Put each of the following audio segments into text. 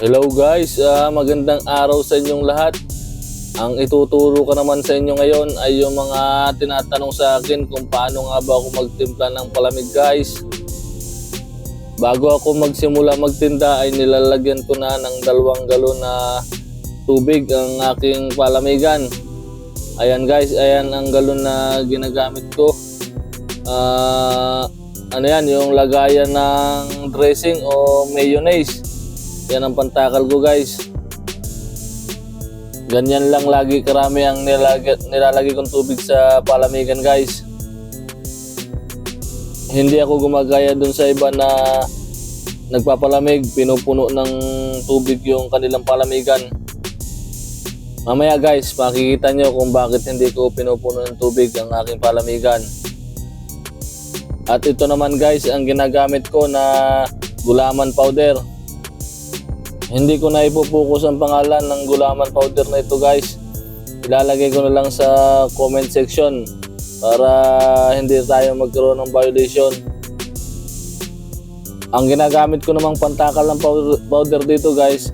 Hello guys, Ah, magandang araw sa inyong lahat. Ang ituturo ko naman sa inyo ngayon ay yung mga tinatanong sa akin kung paano nga ba ako magtimpla ng palamig guys. Bago ako magsimula magtinda ay nilalagyan ko na ng dalawang galon na tubig ang aking palamigan. Ayan guys, ayan ang galon na ginagamit ko. Ah, ano yan, yung lagayan ng dressing o mayonnaise. Yan ang pantakal ko guys. Ganyan lang lagi karami ang nilalagay, nilalagay kong tubig sa palamigan guys. Hindi ako gumagaya dun sa iba na nagpapalamig, pinupuno ng tubig yung kanilang palamigan. Mamaya guys, makikita nyo kung bakit hindi ko pinupuno ng tubig ang aking palamigan. At ito naman guys, ang ginagamit ko na gulaman powder. Hindi ko na ipupokus ang pangalan ng gulaman powder na ito guys. Ilalagay ko na lang sa comment section para hindi tayo magkaroon ng violation. Ang ginagamit ko namang pantakal ng powder dito guys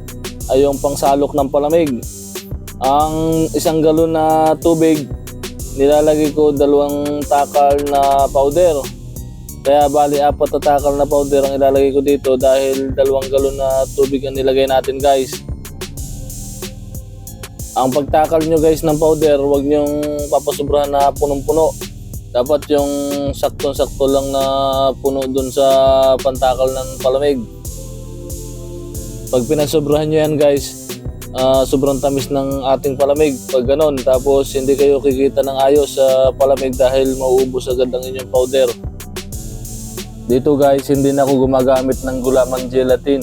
ay yung pangsalok ng palamig. Ang isang galon na tubig, nilalagay ko dalawang takal na powder. Kaya bali apat na takal na powder ang ilalagay ko dito dahil dalawang galon na tubig ang nilagay natin guys. Ang pagtakal nyo guys ng powder, huwag nyong papasobrahan na punong-puno. Dapat yung sakto-sakto lang na puno dun sa pantakal ng palamig. Pag pinasobrahan nyo yan guys, ah, sobrang tamis ng ating palamig. Pag ganon, tapos hindi kayo kikita ng ayos sa palamig dahil mauubos agad ang inyong powder. Dito guys, hindi na ako gumagamit ng gulaman gelatin.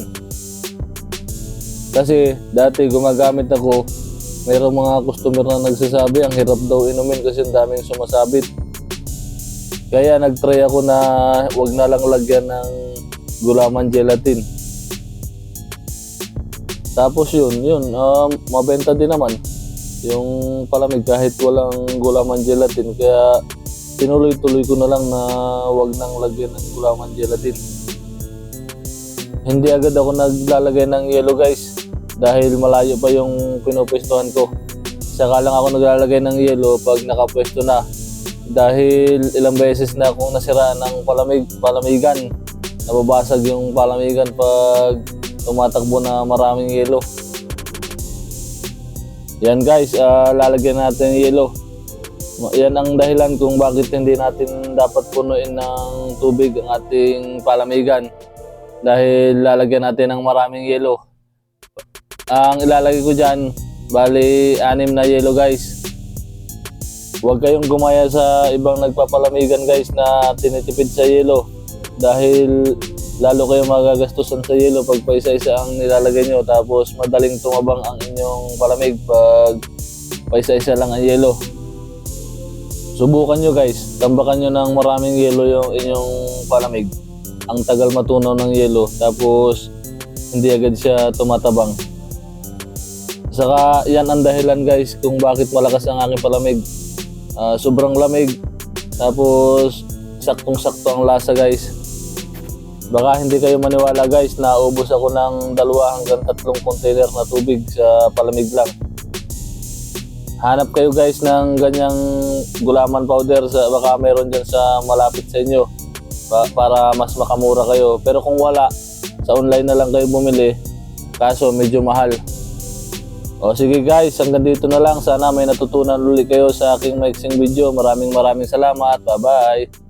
Kasi dati gumagamit ako, mayroong mga customer na nagsasabi ang hirap daw inumin kasi ang daming sumasabit. Kaya nagtry ako na wag na lang lagyan ng gulaman gelatin. Tapos yun, yun, um, mabenta din naman yung palamig kahit walang gulaman gelatin. Kaya tinuloy-tuloy ko na lang na wag nang lagyan ng gulaman gelatin. Hindi agad ako naglalagay ng yellow guys dahil malayo pa yung pinupwestuhan ko. Saka lang ako naglalagay ng yellow pag nakapwesto na dahil ilang beses na akong nasira ng palamig, palamigan. Nababasag yung palamigan pag tumatakbo na maraming yellow. Yan guys, ah, lalagyan natin ng yellow. Yan ang dahilan kung bakit hindi natin dapat punuin ng tubig ang ating palamigan. Dahil lalagyan natin ng maraming yellow. Ang ilalagay ko dyan, bali anim na yellow guys. Huwag kayong gumaya sa ibang nagpapalamigan guys na tinitipid sa yellow. Dahil lalo kayong magagastusan sa yellow pag paisa-isa ang nilalagay nyo tapos madaling tumabang ang inyong palamig pag paisa-isa lang ang yellow. Subukan nyo guys, tambakan nyo ng maraming yelo yung inyong palamig. Ang tagal matunaw ng yelo, tapos hindi agad siya tumatabang. Saka yan ang dahilan guys kung bakit malakas ang aking palamig. Ah, sobrang lamig, tapos saktong-sakto ang lasa guys. Baka hindi kayo maniwala guys na ubos ako ng dalawa hanggang tatlong container na tubig sa palamig lang. Hanap kayo guys ng ganyang gulaman powder sa baka meron diyan sa malapit sa inyo pa- para mas makamura kayo. Pero kung wala, sa online na lang kayo bumili. Kaso medyo mahal. O sige guys, hanggang dito na lang. Sana may natutunan ulit kayo sa aking mixing video. Maraming maraming salamat. Bye-bye.